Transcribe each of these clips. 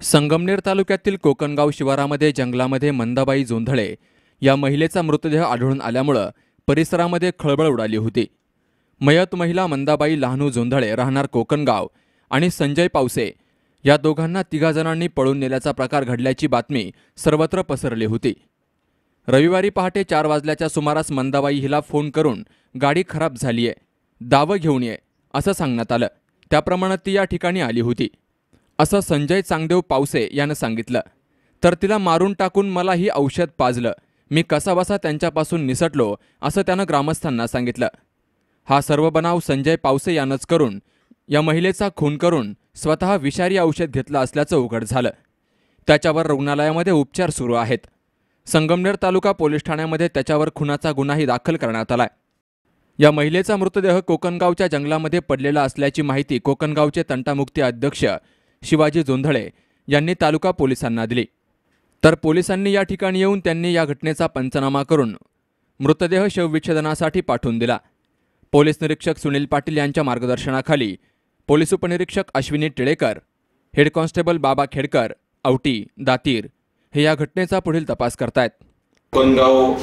संगमनेर तालुक्यातील कोकणगाव शिवारामध्ये जंगलामध्ये मंदाबाई जोंधळे या महिलेचा मृतदेह आढळून आल्यामुळं परिसरामध्ये खळबळ उडाली होती. मयत महिला मंदाबाई लहानू जोंधळे राहणार कोकणगाव आणि संजय पावसे या दोघांना तिघा जणांनी पळून नेल्याचा प्रकार घडल्याची बातमी सर्वत्र पसरली होती. रविवारी पहाटे चार वाजल्याच्या सुमारास मंदाबाई हिला फोन करून गाडी खराब झालीये दावं घेऊन ये असं सांगण्यात आलं. त्याप्रमाणे ती या ठिकाणी आली होती. असं संजय चांगदेव पावसे यानं सांगितलं. तर तिला मारून टाकून मला ही औषध पाजलं. मी कसाबसा त्यांच्यापासून निसटलो असं त्यानं ग्रामस्थांना सांगितलं. हा सर्व बनाव संजय पावसे यानंच करून या महिलेचा खून करून स्वतः विषारी औषध घेतलं असल्याचं उघड झालं. त्याच्यावर रुग्णालयामध्ये उपचार सुरू आहेत. संगमनेर तालुका पोलीस ठाण्यामध्ये त्याच्यावर खुनाचा गुन्हाही दाखल करण्यात आलाय. या महिलेचा मृतदेह कोकणगावच्या जंगलामध्ये पडलेला असल्याची माहिती कोकणगावचे तंटामुक्ती अध्यक्ष शिवाजी जोंधळे यांनी तालुका पोलिसांना दिली. तर पोलिसांनी या ठिकाणी येऊन त्यांनी या घटनेचा पंचनामा करून मृतदेह शवविच्छेदनासाठी पाठवून दिला. पोलीस निरीक्षक सुनील पाटील यांच्या मार्गदर्शनाखाली पोलीस उपनिरीक्षक अश्विनी टिळेकर हेड कॉन्स्टेबल बाबा खेडकर औटी दातीर हे या घटनेचा पुढील तपास करतायत. कोणगाव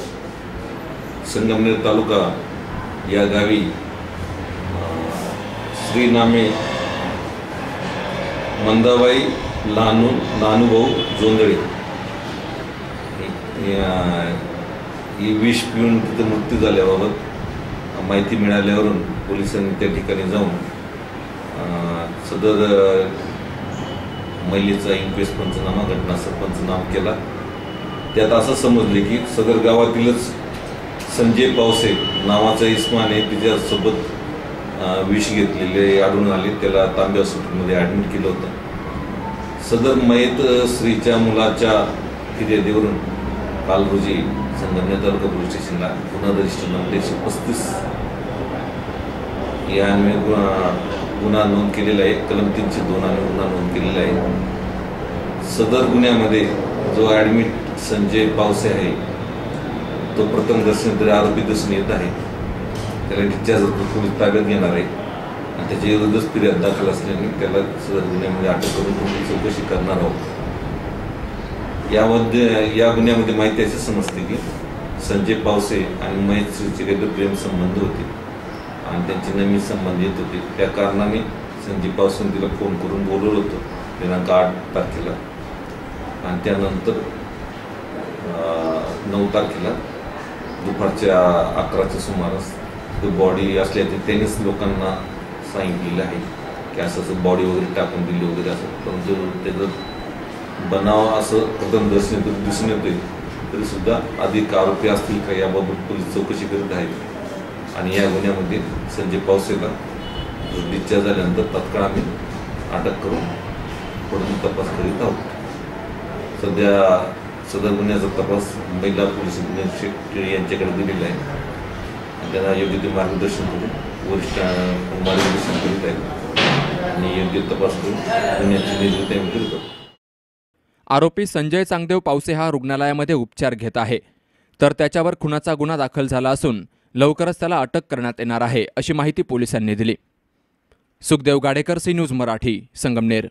संगमनेर तालुका या गावी श्रीनामे मंदाबाई लानू लहानूभाऊ जोंधळे. ही विष पिऊन तिथं मृत्यू झाल्याबाबत माहिती मिळाल्यावरून पोलिसांनी त्या ठिकाणी जाऊन सदर महिलेचा इन्क्वेस्ट पंचनामा घटनास्थळ पंचनामा केला. त्यात असं समजले की सदर गावातीलच संजय पावसे नावाचा इस्माने तिच्यासोबत विष घेतलेले आढळून आले. त्याला तांब्या हॉस्पिटलमध्ये ॲडमिट केलं होतं. सदर मयत स्त्रीच्या मुलाच्या फिर्यादीवरून काल रोजी संगमनेर तालुका पोलीस स्टेशनला गुन्हा रजिस्टर म्हणजे नंबर एकशे पस्तीस या अन्वये गुन्हा नोंद केलेला आहे. कलम तीनशे दोन आम्ही गुन्हा नोंद केलेला आहे. सदर गुन्ह्यामध्ये जो ॲडमिट संजय पावसे आहे तो प्रथम दर्शन तरी आरोपी दिसून येत आहे. त्याला डिस्चार्ज पोलीस ताब्यात घेणार आहे? आणि त्याच्या विरुद्धच फिर्याद दाखल असल्याने त्याला गुन्ह्यामध्ये अटक करून तुम्ही चौकशी करणार आहोत. यामध्ये या गुन्ह्यामध्ये माहिती अशी समजते की संजय पावसे आणि महेश श्रीचे काही प्रेम संबंध होते. आणि त्यांचे नवीन संबंध येत होते. त्या कारणाने संजय पावसाने तिला फोन करून बोलवलं होतं. दिनांक आठ तारखेला. आणि त्यानंतर नऊ तारखेला दुपारच्या अकराच्या सुमारास बॉडी असल्याचे त्यांनीच लोकांना सांगितलेलं आहे की असं असं बॉडी वगैरे टाकून दिली वगैरे असं. परंतु त्याचं बनाव असं प्रथम दर्शन दिसून येते तरीसुद्धा अधिक आरोपी असतील का याबाबत पोलीस चौकशी करीत आहेत. आणि या गुन्ह्यामध्ये संजय पावसेला डिस्चार्ज झाल्यानंतर तत्काळ आम्ही अटक करून पुढून तपास करीत आहोत. सध्या सदर गुन्ह्याचा तपास महिला पोलीस निरीक्षक यांच्याकडे दिलेला आहे. त्यांना योग्य ते मार्गदर्शन करू. वरिष्ठ मार्गदर्शन करीत आहेत आणि योग्य तपास करून निर्मिती आम्ही करीत आरोपी संजय चांगदेव पावसे हा रुग्णालयामध्ये उपचार घेत आहे. तर त्याच्यावर खुनाचा गुन्हा दाखल झाला असून लवकरच त्याला अटक करण्यात येणार आहे अशी माहिती पोलिसांनी दिली. Sukhdev Gadekar C news Marathi Sangamner.